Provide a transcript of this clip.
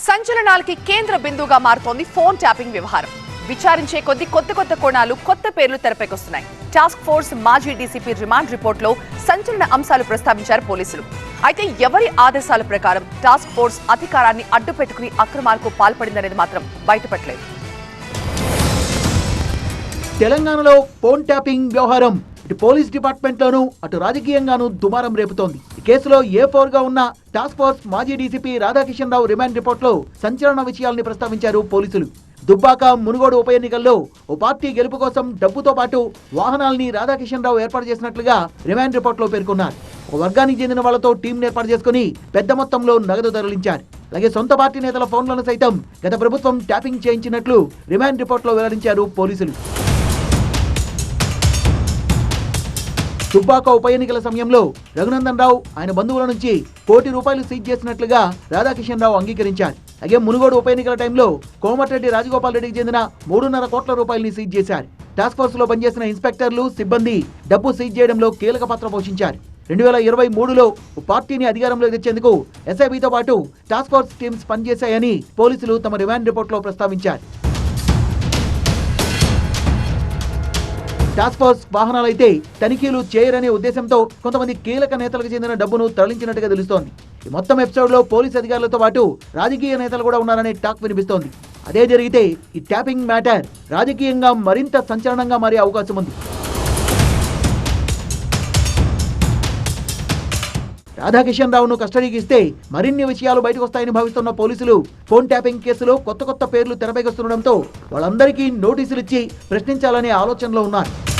సంచలనాలకి కేంద్ర బిందువుగా మారుతోంది ఫోన్ ట్యాపింగ్ వ్యవహారం. విచారించే కొద్ది కొత్త కొత్త కోణాలు కొత్త పేర్లు తెరపైకొస్తున్నాయి. టాస్క్ ఫోర్స్ మాజీ డీసీపీ రిమాండ్ రిపోర్ట్లో సంచలన అంశాలు ప్రస్తావించారు పోలీసులు. అయితే ఎవరి ఆదేశాల ప్రకారం టాస్క్ ఫోర్స్ అధికారాన్ని అడ్డుపెట్టుకుని అక్రమాలకు పాల్పడిందనేది మాత్రం బయటపడలేదు తెలంగాణలో ఫోన్ ట్యాపింగ్ వ్యవహారం. ఇటు పోలీస్ డిపార్ట్మెంట్లోనూ అటు రాజకీయంగానూ దుమారం రేపుతోంది. ఈ కేసులో ఏ ఫోర్గా ఉన్న టాస్క్ ఫోర్స్ మాజీ డీసీపీ రాధాకిషన్ రావు రిమాండ్ రిపోర్ట్లో సంచలన విషయాల్ని ప్రస్తావించారు పోలీసులు. దుబ్బాక మునుగోడు ఉప ఎన్నికల్లో ఓ పార్టీ గెలుపు కోసం డబ్బుతో పాటు వాహనాల్ని రాధాకిషన్ రావు ఏర్పాటు చేసినట్లుగా రిమాండ్ రిపోర్ట్లో పేర్కొన్నారు. ఒక వర్గానికి చెందిన వాళ్ళతో టీంను ఏర్పాటు చేసుకుని పెద్ద మొత్తంలో నగదు తరలించారు. అలాగే సొంత పార్టీ నేతల ఫోన్లను సైతం గత ప్రభుత్వం ట్యాపింగ్ చేయించినట్లు రిమాండ్ రిపోర్ట్లో వెల్లడించారు పోలీసులు. దుబ్బాక ఉప ఎన్నికల సమయంలో రఘునందన్ రావు ఆయన బంధువుల నుంచి కోటి రూపాయలు సీజ్ చేసినట్లుగా రాధాకిషన్ రావు అంగీకరించారు. అలాగే మునుగోడు ఉప ఎన్నికల టైంలో కోమటిరెడ్డి రాజగోపాల్ రెడ్డికి చెందిన మూడున్నర కోట్ల రూపాయలని సీజ్ చేశారు. టాస్క్ ఫోర్స్లో పనిచేసిన ఇన్స్పెక్టర్లు సిబ్బంది డబ్బు సీజ్ చేయడంలో కీలక పాత్ర పోషించారు. రెండు వేల ఇరవై మూడులో పార్టీని అధికారంలోకి తెచ్చేందుకు ఎస్ఐబితో పాటు టాస్క్ ఫోర్స్ టీమ్స్ పనిచేశాయని పోలీసులు తమ రిమాండ్ రిపోర్ట్లో ప్రస్తావించారు. టాస్క్ ఫోర్స్ వాహనాలైతే తనిఖీలు చేయరనే ఉద్దేశంతో కొంతమంది కీలక నేతలకు చెందిన డబ్బును తరలించినట్టుగా తెలుస్తోంది. ఈ మొత్తం ఎపిసోడ్లో పోలీస్ అధికారులతో పాటు రాజకీయ నేతలు కూడా ఉన్నారనే టాక్ వినిపిస్తోంది. అదే జరిగితే ఈ ట్యాపింగ్ మ్యాటర్ రాజకీయంగా మరింత సంచలనంగా మారే అవకాశం ఉంది. రాధాకిషన్ రావును కస్టడీకి ఇస్తే మరిన్ని విషయాలు బయటకు వస్తాయని భావిస్తున్న పోలీసులు ఫోన్ ట్యాపింగ్ కేసులో కొత్త కొత్త పేర్లు తెరపైకొస్తుండడంతో వాళ్ళందరికీ నోటీసులు ఇచ్చి ప్రశ్నించాలనే ఆలోచనలో ఉన్నారు.